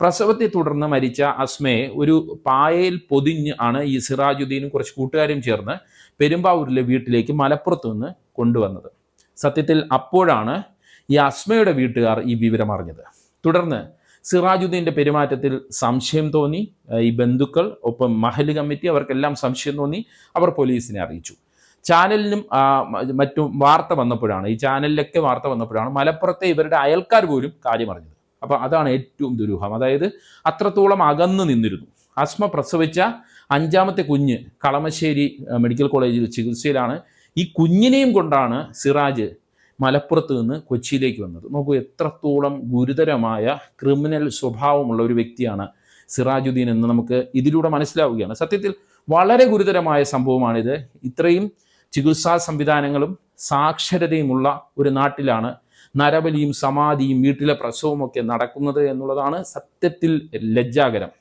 പ്രസവത്തെ തുടർന്ന് മരിച്ച അസ്മയെ ഒരു പായയിൽ പൊതിഞ്ഞ് ആണ് ഈ സിറാജുദ്ദീനും കുറച്ച് കൂട്ടുകാരും ചേർന്ന് പെരുമ്പാവൂരിലെ വീട്ടിലേക്ക് മലപ്പുറത്ത് നിന്ന് കൊണ്ടുവന്നത്. സത്യത്തിൽ അപ്പോഴാണ് ഈ അസ്മയുടെ വീട്ടുകാർ ഈ വിവരം അറിഞ്ഞത്. തുടർന്ന് സിറാജുദ്ദീന്റെ പെരുമാറ്റത്തിൽ സംശയം തോന്നി. ഈ ബന്ധുക്കൾ ഒപ്പം മഹൽ കമ്മിറ്റി അവർക്കെല്ലാം സംശയം തോന്നി. അവർ പോലീസിനെ അറിയിച്ചു. ചാനലിനും മറ്റും വാർത്ത വന്നപ്പോഴാണ് ഈ ചാനലിലൊക്കെ വാർത്ത വന്നപ്പോഴാണ് മലപ്പുറത്തെ ഇവരുടെ അയൽക്കാർ പോലും കാര്യം അറിഞ്ഞത് അപ്പോൾ അതാണ് ഏറ്റവും ദുരൂഹം. അതായത് അത്രത്തോളം അകന്നു നിന്നിരുന്നു. അസ്മ പ്രസവിച്ച അഞ്ചാമത്തെ കുഞ്ഞ് കളമശ്ശേരി മെഡിക്കൽ കോളേജിൽ ചികിത്സയിലാണ്. ഈ കുഞ്ഞിനെയും കൊണ്ടാണ് സിറാജ് മലപ്പുറത്ത് നിന്ന് കൊച്ചിയിലേക്ക് വന്നത്. നോക്കൂ എത്രത്തോളം ഗുരുതരമായ ക്രിമിനൽ സ്വഭാവമുള്ള ഒരു വ്യക്തിയാണ് സിറാജുദ്ദീൻ എന്ന് നമുക്ക് ഇതിലൂടെ മനസ്സിലാവുകയാണ്. സത്യത്തിൽ വളരെ ഗുരുതരമായ സംഭവമാണിത്. ഇത്രയും ചികിത്സാ സംവിധാനങ്ങളും സാക്ഷരതയുമുള്ള ഒരു നാട്ടിലാണ് നരബലിയും സമാധിയും വീട്ടിലെ പ്രസവമൊക്കെ നടക്കുന്നത് എന്നുള്ളതാണ് സത്യത്തിൽ ലജ്ജാകരം.